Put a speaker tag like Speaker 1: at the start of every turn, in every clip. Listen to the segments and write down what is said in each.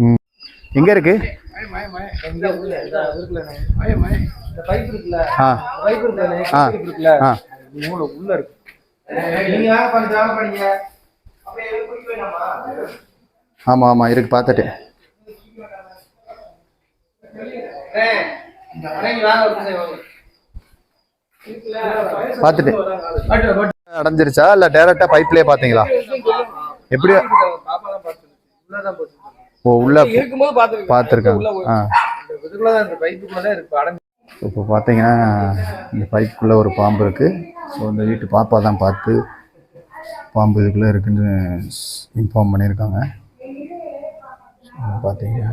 Speaker 1: ம். எங்க இருக்கு?
Speaker 2: இந்த இருக்குல்ல
Speaker 1: ஆ. ஆ.
Speaker 2: உள்ள இருக்கு பண்ணி வேலை பண்ணீங்க
Speaker 1: ஆமா ஆமா இருக்கு பார்த்துட்டு. அடைஞ்சிருச்சா? இல்ல டைரக்டா பைப்லயே பாத்தீங்களா எப்படி? ஓ உள்ள பார்த்துருக்காங்க. இப்போ பார்த்தீங்கன்னா இந்த பைப்புக்குள்ளே ஒரு பாம்பு இருக்குது ஸோ இந்த வீட்டு பாப்பா தான் பார்த்து பாம்பு இதுக்குள்ளே இருக்குன்னு இன்ஃபார்ம் பண்ணியிருக்காங்க. பார்த்தீங்கன்னா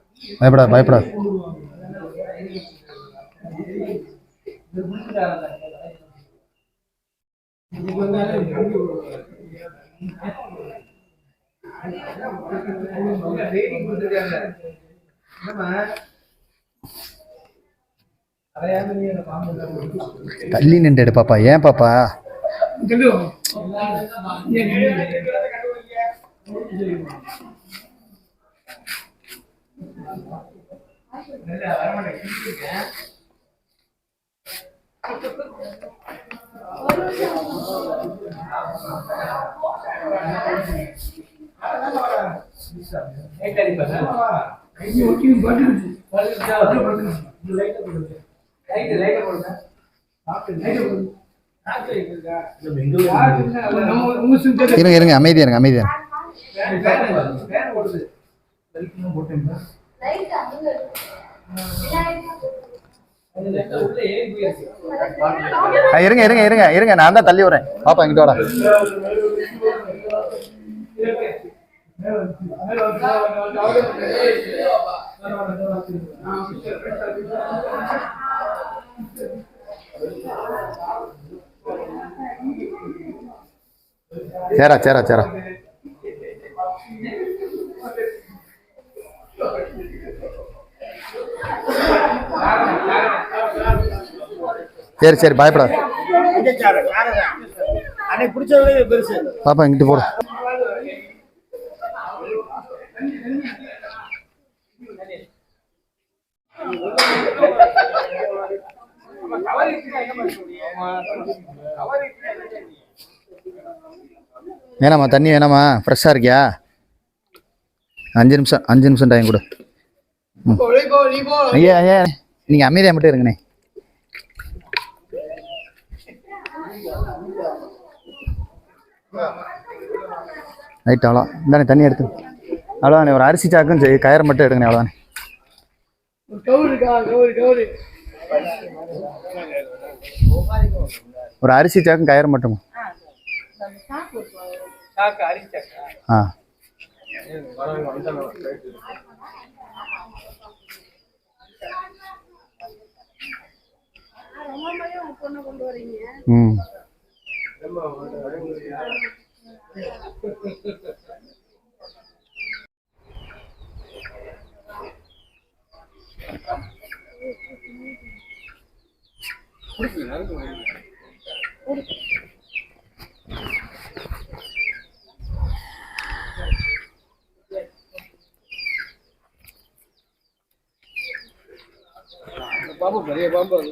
Speaker 1: பயப்படா பயப்படா தள்ளி நின்று எடு பாப்பா. ஏன் பாப்பா? இருங்க இருங்க அமைதியா இருங்க அமைதியா போட்டேன் இருங்க இருங்க இருங்க இருங்க. நான் தான் தள்ளி வரேன் பாப்பா எங்கிட்ட சேரா சேரா சேரா. சரி சரி பயப்படாத. பாப்பா இங்கிட்டு போடு. வேணாமா தண்ணி வேணாமா ஃப்ரெஷ்ஷாக இருக்கியா? அஞ்சு நிமிஷம் அஞ்சு நிமிஷம் டைம் கொடு. ஐயா ஐயா நீங்கள் அமைதியாக மட்டும் இருங்கண்ணே. ரைட் அவ்வளோ. இந்தானே தண்ணி எடுத்து. அவ்வளோதானே ஒரு அரிசி சாக்கும் சரி கயிறு மட்டும் எடுங்கண்ணே அவ்வளோதானே ஒரு அரிசி சாக்கும் கயிறு மட்டும்?
Speaker 2: சாக்கு அரிசி சாக்கா
Speaker 1: ஆ ம்.
Speaker 2: பாம்பு பெரிய பாம்பு அது.